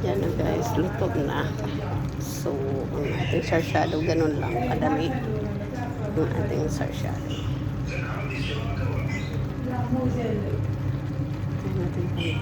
Diyan na guys, luto na. So, ang ating sarsyado, ganun lang, kadali. Ang ating sarsyado. Ayan natin palitin.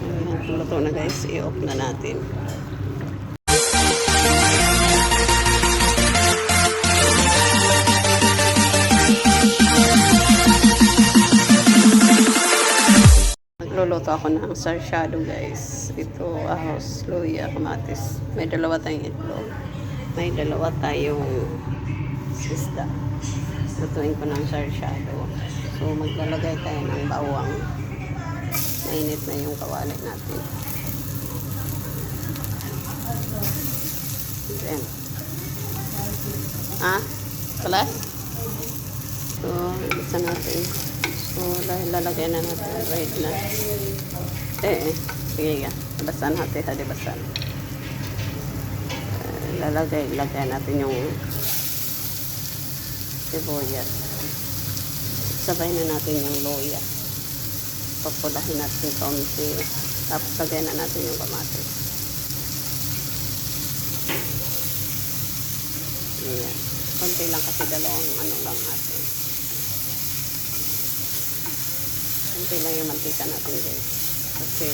Ayan, luto na guys, i-off na natin. Magluluto ako ng sarsyado guys. Ito, ahos, luya, kamatis. May dalawa tayong itlog. May dalawa tayong sisda. Lutuin ko ng sarsyado. So, maglalagay tayo ng bawang. Mainit na yung kawali natin. Then, ah, kalas? So, isa natin. Dahil lalagay na natin right na. Eh, eh. Sige ka. Basan natin. Hadi basan. Eh, lalagay, lagay natin yung sibuyas. Sabay na natin yung loya. Papulahin natin kaunti. Tapos lagay na natin yung kamatis. Ayan. Konti lang kasi dalawang ano lang natin. Konti lang yung mantika natin guys. Kasi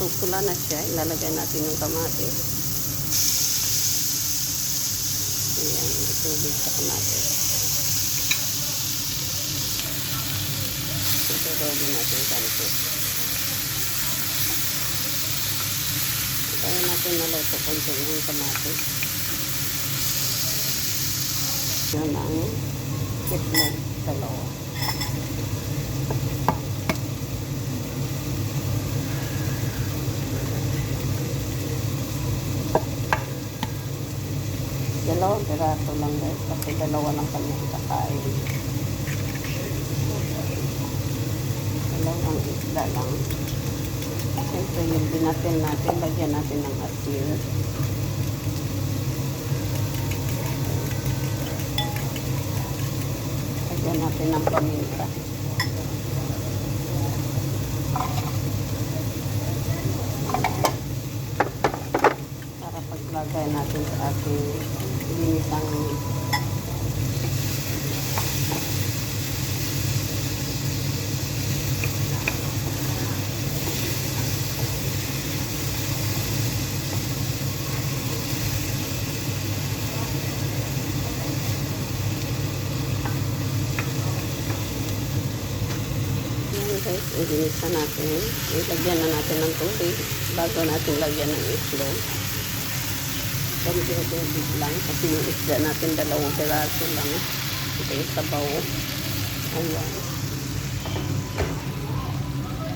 pupula na siya. Ilalagay natin yung kamatis. Ayan. may Tubig sa kamatis. Ito natin kanto. Kaya natin naluto konti yung kamatis. Yan ang itlog dalawa. Dalawang piraso lang guys kasi dalawa lang kami kakain. Dalawang isda lang. Siyempre yung binatin natin, lagyan natin ng asin. Lagyan natin ng paminta. Para paglagay natin sa ating Yan guys, ilinisa natin. Ilagyan na natin ng tubig bago natin lagyan ng itlog. Konti tubig lang kasi yung isda natin dalawang piraso lang. Ito yung sabaw. Ayan.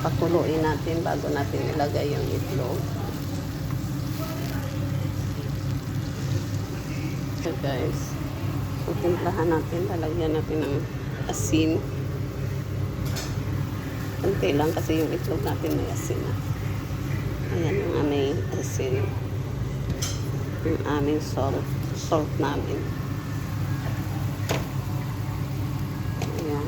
Pakuluin natin bago natin ilagay yung itlog. So guys, so timplahan natin, lalagyan natin ng asin. Kunti lang kasi yung itlog natin may asin na. Ayan yung aming asin. Yung aming salt. Salt namin. Ayan.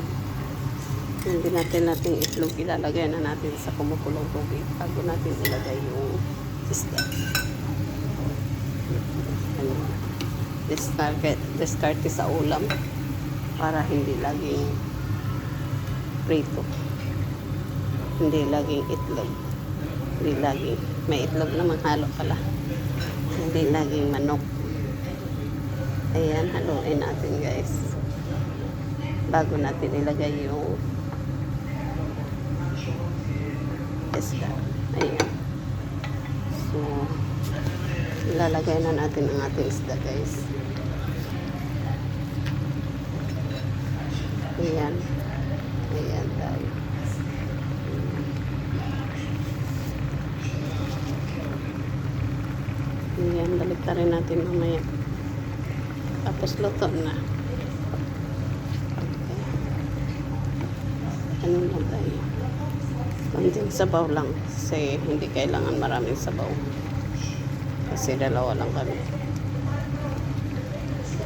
Hindi natin natin itlog ilalagay na natin sa kumukulong tubig bago natin ilagay yung isda. Ano, discard, discard sa ulam para hindi laging prito hindi laging itlog. Hindi laging, may itlog naman halo pala. Hindi laging manok. Ayan, haluin natin guys. Bago natin ilagay yung isda. Ayan. So, ilalagay na natin ang ating isda guys. Ayan. Ayan tayo. Ayan, balik rin natin mamaya. Tapos luto na. Okay. Ano lang tayo? Konting sabaw lang. Kasi hindi kailangan maraming sabaw. Kasi dalawa lang kami.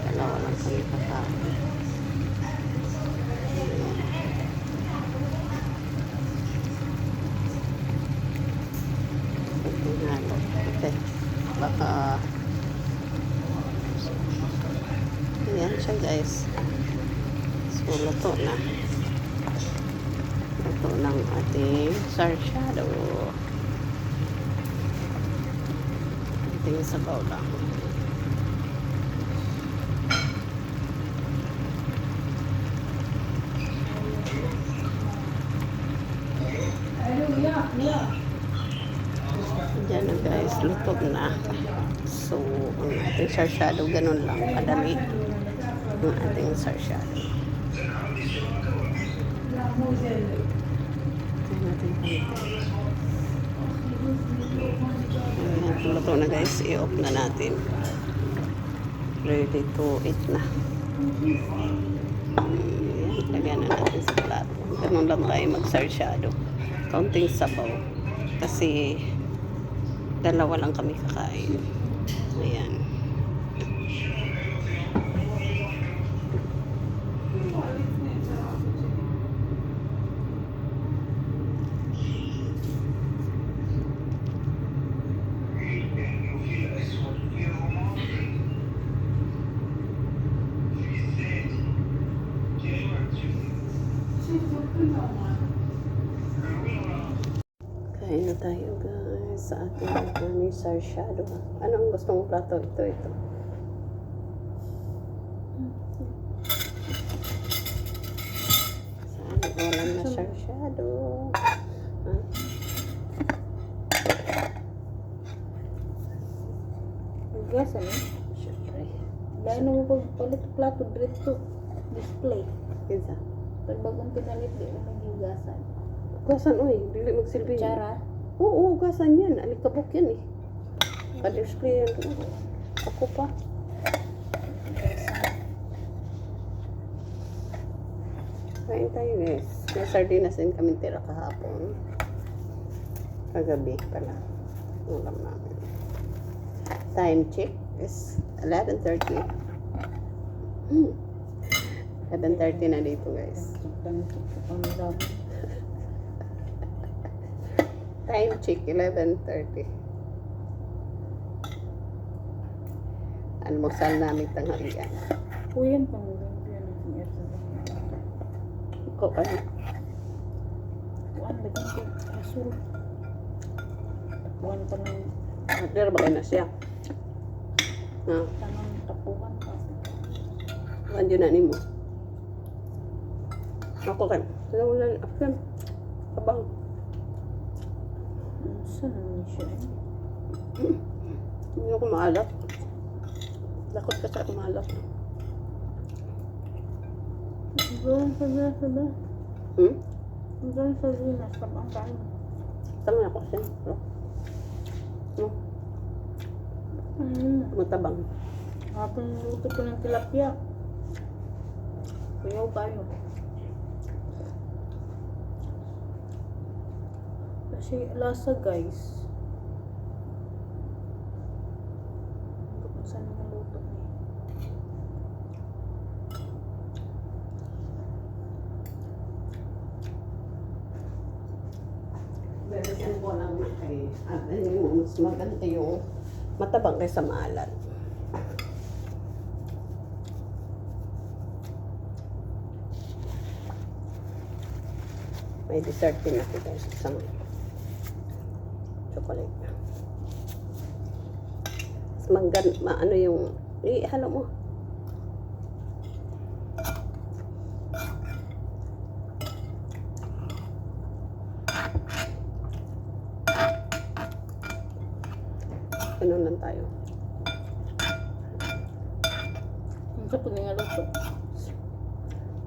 Dalawa lang kami kakain. Ayan. Okay. Baka... Ayan siya guys. So, luto na. Luto ng ating star shadow. Ating sabaw lang. Diyan na guys, luto na. So, ang ating sarsyado, ganun lang, kadali. Ang ating palitin. Ayan, luto na guys, i-off na natin. Ready to eat na. Ayan, lagyan na natin sa plato. Ganun lang tayo mag-sarsyado. Kaunting sabaw. Kasi, dalawa lang kami kakain. Ayan. Kain na tayo guys sa ating sarsyado. Anong gusto mong plato? Ito, ito. Sana walang na sarsyado. Ha? Gas ano? Siyempre. Dahil na mo pagpalit plato dito display. Kinsa? Pag bagong pinalit di mo magigasan. Gasan, uy. Dili magsilbi. Kutsara. Oo, gasan yan. Alikabok yan eh. Ka-display yan. Ako pa. Kain tayo guys. May sardinas din kami tira kahapon. Kagabi pala. Ulam namin. Time check is 11.30. Hmm. 11.30 na dito guys. Time check 11.30. Almusal namin tanghalian. Pang yan ang singer sa Ko pa na. Kuan lagyan ko asul. Kuan pa ng Pero ba na siya? Ah, tanang tapuhan pa. andyo na nimo. Ako kan. Wala na. Afgan. Abang. Saan naman siya eh? Hindi ako maalat. Lakot ka sa maalat. Gawin sa ba sa ba? Hmm? Gawin sa Venus pag ang kain. Tama na ako siya. No? No? Hmm. Matabang. Hapon luto ko ng tilapia. Kuyaw kayo. Kasi lasa guys. Hindi ko kung saan naluto niya. Lalagyan ko lang kay at mo, mas maganda yung matabang kaysa maalat. May dessert din ako guys. Isang chocolate. Mas manggan, maano yung, eh, halo mo. Ganun lang tayo. Ang sa puning nga luto.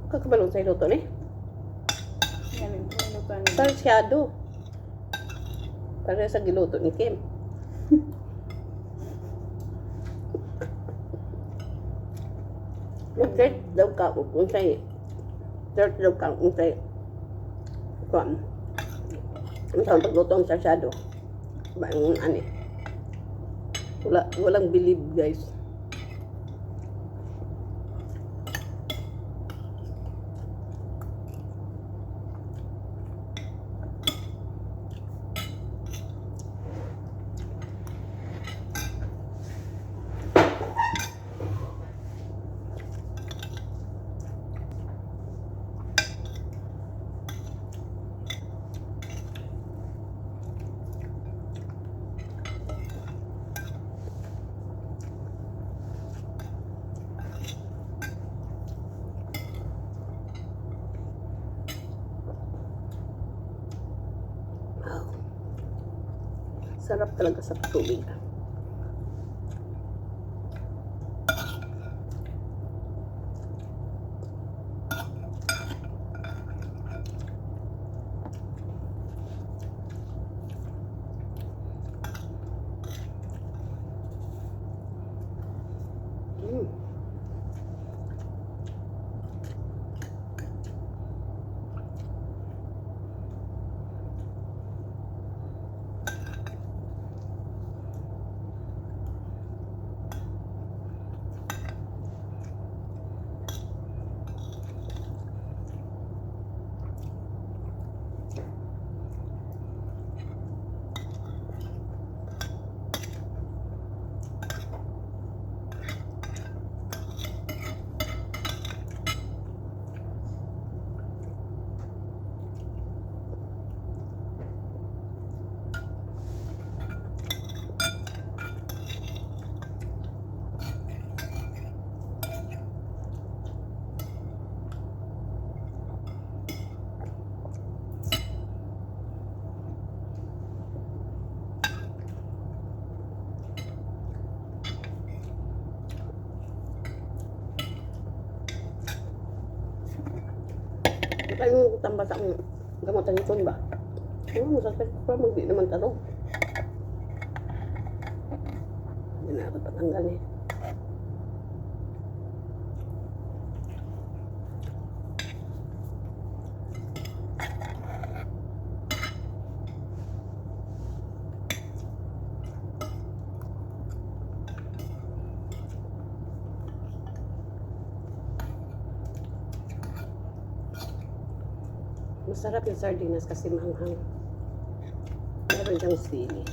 Kakabalong sa iluto ni. Yan luto. Sarsyado. Para sa giluto ni Kim. Mag-search daw ka kung sa'yo. Search daw ka kung sa'yo. Kuan. Ang saan pagluto ang sarsyado. Ba yung ani. Wala, walang believe guys. Sarap talaga sa tubig. Mm. Kaya yung tambas ang gamutan nito ba? Ano mo sa pero hindi naman tanong. Hindi na ako patanggal eh. Masarap yung sardinas kasi manghang. Meron siyang sili.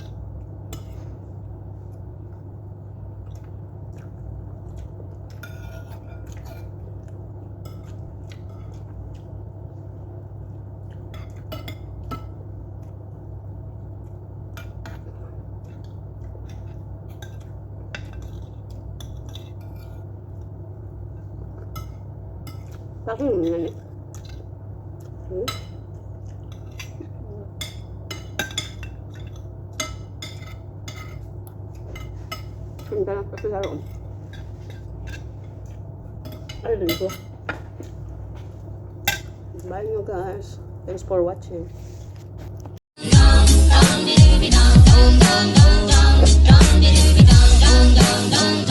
Bakit yun Ganda ng pasilaro. Ayun ko. Bye nyo guys. Thanks for watching. Dum dum dum dum dum dum dum dum dum dum dum dum